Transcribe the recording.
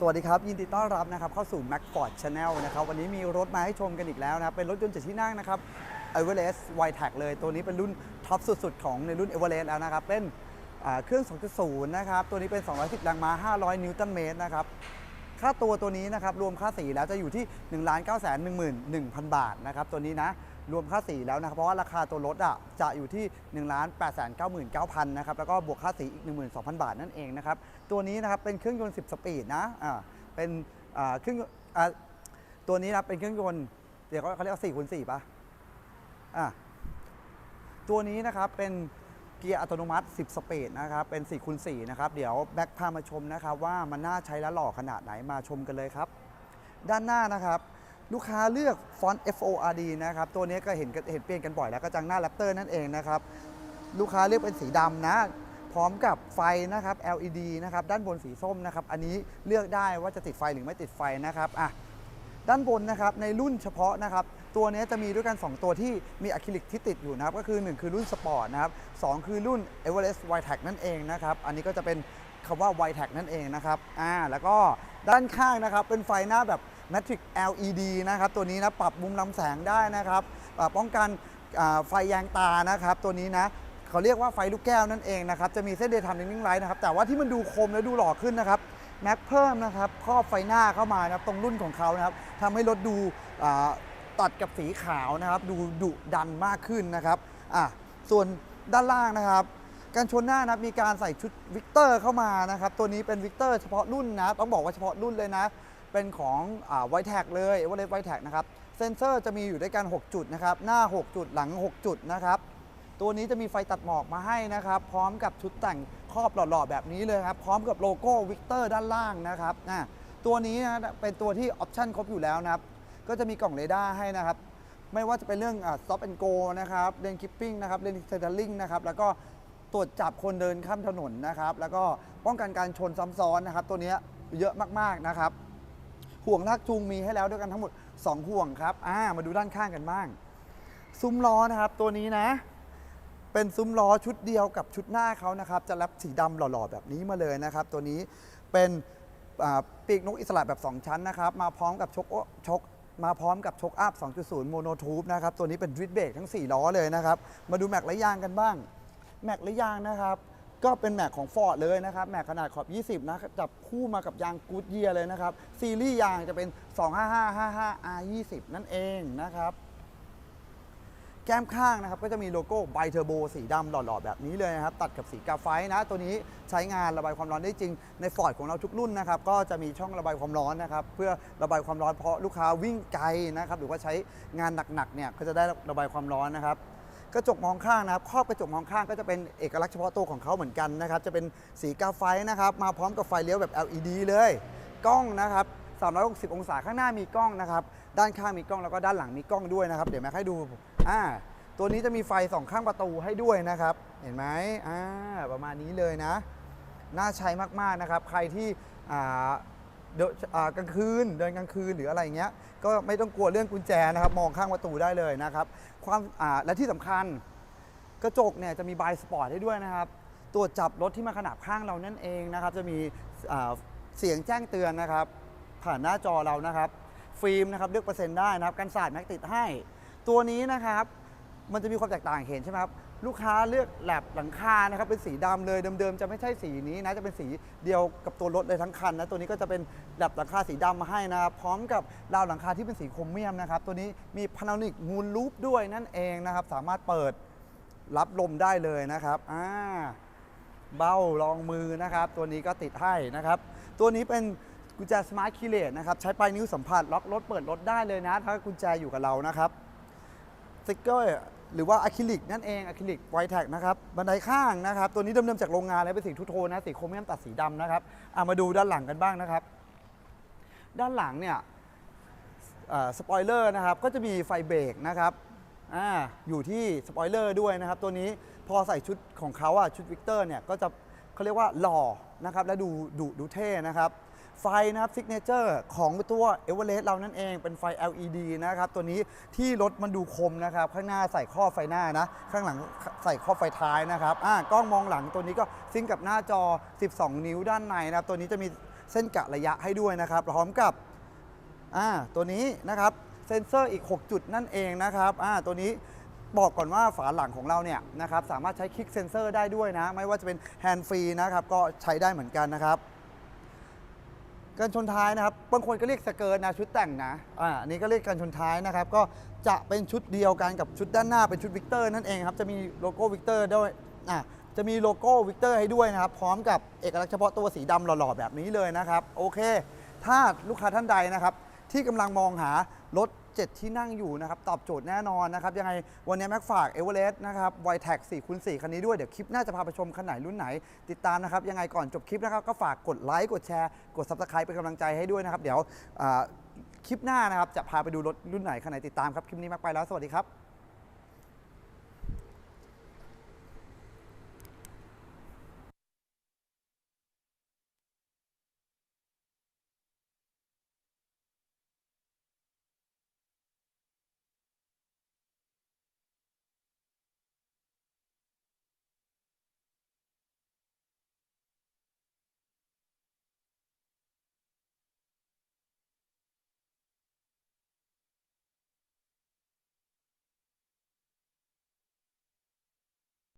สวัสดีครับ ยินดีต้อนรับนะครับเข้าสู่ Mac Ford Channel นะครับวันนี้มีรถมาให้ชมกันอีกแล้วนะครับเป็นรถยนต์เจ็ดที่นั่งนะครับ Everest y t e c เลย ตัวนี้เป็นรุ่นท็อปสุดๆ ของในรุ่น Everest แล้วนะครับ เป็นเครื่อง 2.0 นะครับ ตัวนี้เป็น 210แรงม้า 500 นิวตันเมตรนะครับค่าตัวตัวนี้นะครับรวมค่าสีแล้วจะอยู่ที่ 1,911,000 บาทนะครับตัวนี้นะ รวมค่าสีแล้วนะครับ เพราะว่าราคาตัวรถอะจะอยู่ที่1 8 9 9 0 0 0นะครับ แล้วก็บวกค่าสีอีก 12,000 บาทนั่นเองนะครับ ตัวนี้นะครับเป็นเครื่องยนต์ 10 สปีดนะอ่าเป็นอ่าเครื่องยนต์อ่าตัวนี้นะเป็นเครื่องยนต์เดี๋ยวเขาเรียกว่า4คูณ4ป่ะอ่าตัวนี้นะครับเป็นเกียร์อัตโนมัติ 10 สปีดนะครับ เป็น4คูณ4นะครับ เดี๋ยวแบ็คพามาชมนะครับว่ามันน่าใช้และหล่อขนาดไหนมาชมกันเลยครับ ด้านหน้านะครับ ลูกค้าเลือกฟอนต์ FORD นะครับ ตัวนี้ก็เห็นเห็นเปลี่ยนกันบ่อยแล้วก็จังหน้าแรปเตอร์นั่นเองนะครับ ลูกค้าเลือกเป็นสีดำนะ พร้อมกับไฟนะครับ LED นะครับ ด้านบนสีส้มนะครับ อันนี้เลือกได้ว่าจะติดไฟหรือไม่ติดไฟนะครับอะด้านบนนะครับในรุ่นเฉพาะนะครับตัวนี้จะมีด้วยกัน 2 ตัวที่มีอะคริลิกที่ติดอยู่นะครับก็คือ 1 คือรุ่นสปอร์ตนะครับสองคือรุ่น Everest w i t e c นั่นเองนะครับอันนี้ก็จะเป็นคำว่า w i t e c นั่นเองนะครับอ่าแล้วก็ด้านข้างนะครับเป็นไฟหน้าแบบ Matrix LED นะครับตัวนี้นะปรับมุมลำแสงได้นะครับป้องกันไฟแยงตานะครับ ตัวนี้นะเขาเรียกว่าไฟลูกแก้วนั่นเองนะครับจะมีเส้นเดย์ทำนิ่งไลท์นะครับแต่ว่าที่มันดูคมและดูหล่อขึ้นนะครับแม็กเพิ่มนะครับครอบไฟหน้าเข้ามานะครับตรงรุ่นของเขานะครับทำให้รถดูตัดกับสีขาวนะครับ ดูดุดันมากขึ้นนะครับอะส่วนด้านล่างนะครับ การชนหน้านะมีการใส่ชุดวิกเตอร์เข้ามานะครับ ตัวนี้เป็นวิกเตอร์เฉพาะรุ่นนะ ต้องบอกว่าเฉพาะรุ่นเลยนะ เป็นของไวแท็กเลยเอเวอเรสต์ไวแท็กนะครับเซนเซอร์จะมีอยู่ด้วยกัน 6 จุดนะครับ หน้า 6 จุดหลัง 6 จุดนะครับ ตัวนี้จะมีไฟตัดหมอกมาให้นะครับ พร้อมกับชุดแต่งครอบหล่อๆ แบบนี้เลยครับ พร้อมกับโลโก้วิกเตอร์ด้านล่างนะครับอะตัวนี้นะเป็นตัวที่ออปชั่นครบอยู่แล้วนะครับ ก็จะมีกล่องเรดาร์ให้นะครับ ไม่ว่าจะเป็นเรื่องอ่า stop and go นะครับเลนคิปปิ้งนะครับเลนเซนเตอร์ลิงนะครับ แล้วก็ตรวจจับคนเดินข้ามถนนนะครับ แล้วก็ป้องกันการชนซ้ำซ้อนนะครับ ตัวเนี้ยเยอะมากๆนะครับ ห่วงลากจูงมีให้แล้วด้วยกันทั้งหมด 2 ห่วงครับอ่ามาดูด้านข้างกันบ้าง ซุ้มล้อนะครับ ตัวนี้นะ เป็นซุ้มล้อชุดเดียวกับชุดหน้าเขานะครับ จะแรปสีดำหล่อๆแบบนี้มาเลยนะครับ ตัวนี้เป็นปีกนกอิสระแบบ 2 ชั้นนะครับ มาพร้อมกับชกชกมาพร้อมกับชกอัพ 2.0 โมโนทูบนะครับ ตัวนี้เป็นดริฟเบรกทั้ง 4 ล้อเลยนะครับ มาดูแม็กและยางกันบ้าง แม็กและยางนะครับ ก็เป็นแม็กของ Ford เลยนะครับ แม็กขนาดขอบ 20 นะ จับคู่มากับยางกูดเยียเลยนะครับ ซีรีส์ยางจะเป็น 25555 R20 นั่นเองนะครับ แก้มข้างนะครับ ก็จะมีโลโก้ไบเทอร์โบสีดำหล่อๆ แบบนี้เลยนะครับ ตัดกับสีกาไฟนะ ตัวนี้ใช้งานระบายความร้อนได้จริง ในฟอร์ดของเราทุกรุ่นนะครับ ก็จะมีช่องระบายความร้อนนะครับ เพื่อระบายความร้อนเพราะลูกค้าวิ่งไกลนะครับ หรือว่าใช้งานหนักๆ เนี่ย ก็จะได้ระบายความร้อนนะครับ กระจกมองข้างนะครับครอบกระจกมองข้างก็จะเป็นเอกลักษณ์เฉพาะตัวของเขาเหมือนกันนะครับ จะเป็นสีกาไฟนะครับ มาพร้อมกับไฟเลี้ยวแบบ LED เลย กล้องนะครับ 360 องศาข้างหน้ามีกล้องนะครับ ด้านข้างมีกล้องแล้วก็ด้านหลังมีกล้องด้วยนะครับ เดี๋ยวแม่ให้ดูอ่าตัวนี้จะมีไฟสองข้างประตูให้ด้วยนะครับ เห็นไหมอ่าประมาณนี้เลยนะ น่าใช้มากๆนะครับ ใครที่อ่า เดินอ่ากลางคืนเดินกลางคืนหรืออะไรเงี้ยก็ไม่ต้องกลัวเรื่องกุญแจนะครับ มองข้างประตูได้เลยนะครับความอ่าและที่สำคัญ กระจกเนี่ยจะมีบายสปอร์ตให้ด้วยนะครับตรวจจับรถที่มาขนาบข้างเรานั่นเองนะครับ จะมีอ่าเสียงแจ้งเตือนนะครับ ผ่านหน้าจอเรานะครับ ฟิล์มนะครับเลือกเปอร์เซ็นต์ได้นะครับกันสาดแม็กติดให้ ตัวนี้นะครับ มันจะมีความแตกต่างเห็นใช่ไหมครับ ลูกค้าเลือกแหลบหลังคานะครับเป็นสีดำเลยเดิมๆจะไม่ใช่สีนี้นะจะเป็นสีเดียวกับตัวรถเลยทั้งคันนะตัวนี้ก็จะเป็นแหลบหลังคาสีดำมาให้นะครับพร้อมกับราวหลังคาที่เป็นสีโครเมียมนะครับตัวนี้มีพานาโนิกมูลลูปด้วยนั่นเองนะครับสามารถเปิดรับลมได้เลยนะครับอ่าเบ้ารองมือนะครับ ตัวนี้ก็ติดให้นะครับ ตัวนี้เป็นกุญแจสมาร์ทคีเลสนะครับ ใช้ปลายนิ้วสัมผัสล็อกรถเปิดรถได้เลยนะ ถ้ากุญแจอยู่กับเรานะครับสติกเกอร์ หรือว่าอะคริลิกนั่นเองอะคริลิกไวแท็กนะครับบันไดข้างนะครับ ตัวนี้เดิมๆจากโรงงานเลยเป็นสีทูโทนนะสีโครเมียมตัดสีดำนะครับอะมาดูด้านหลังกันบ้างนะครับ ด้านหลังเนี่ยสปอยเลอร์นะครับก็จะมีไฟเบรกนะครับออยู่ที่สปอยเลอร์ด้วยนะครับ ตัวนี้พอใส่ชุดของเขาอะชุดวิกเตอร์เนี่ยก็จะเขาเรียกว่าหล่อนะครับและดูดุดูเท่นะครับ ไฟนะครับซิกเนเจอร์ของตัวเอเวอเรสต์เรานั่นเองเป็นไฟ LED นะครับ ตัวนี้ที่รถมันดูคมนะครับ ข้างหน้าใส่ข้อไฟหน้านะ ข้างหลังใส่ข้อไฟท้ายนะครับอ่ากล้องมองหลังตัวนี้ก็ซิงกับหน้าจอ 12 นิ้วด้านในนะครับ ตัวนี้จะมีเส้นกะระยะให้ด้วยนะครับพร้อมกับอ่าตัวนี้นะครับเซ็นเซอร์อีก 6 จุดนั่นเองนะครับอ่าตัวนี้บอกก่อนว่าฝาหลังของเราเนี่ยนะครับสามารถใช้คลิกเซ็นเซอร์ได้ด้วยนะ ไม่ว่าจะเป็นแฮนด์ฟรีนะครับก็ใช้ได้เหมือนกันนะครับ กันชนท้ายนะครับ บางคนก็เรียกสเกิร์ตนะชุดแต่งนะ อ่า อันนี้ก็เรียกกันชนท้ายนะครับ ก็จะเป็นชุดเดียวกันกับชุดด้านหน้าเป็นชุดวิกเตอร์นั่นเองครับ จะมีโลโก้วิกเตอร์ด้วย อ่าจะมีโลโก้วิกเตอร์ให้ด้วยนะครับ พร้อมกับเอกลักษณ์เฉพาะตัวสีดำหล่อๆแบบนี้เลยนะครับ โอเค ถ้าลูกค้าท่านใดนะครับ ที่กำลังมองหารถ 7 ที่นั่งอยู่นะครับ ตอบโจทย์แน่นอนนะครับ ยังไงวันนี้แม็กฝากเอเวอเรสต์นะครับไวแท็ก4คูณ4คันนี้ด้วย เดี๋ยวคลิปหน้าจะพาไปชมคันไหนรุ่นไหน ติดตามนะครับ ยังไงก่อนจบคลิปนะครับ ก็ฝากกดไลค์ กดแชร์ กดซับสไครป์เป็นกำลังใจให้ด้วยนะครับ เดี๋ยวคลิปหน้านะครับจะพาไปดูรถรุ่นไหนคันไหนติดตามครับ คลิปนี้แม็กไปแล้ว สวัสดีครับ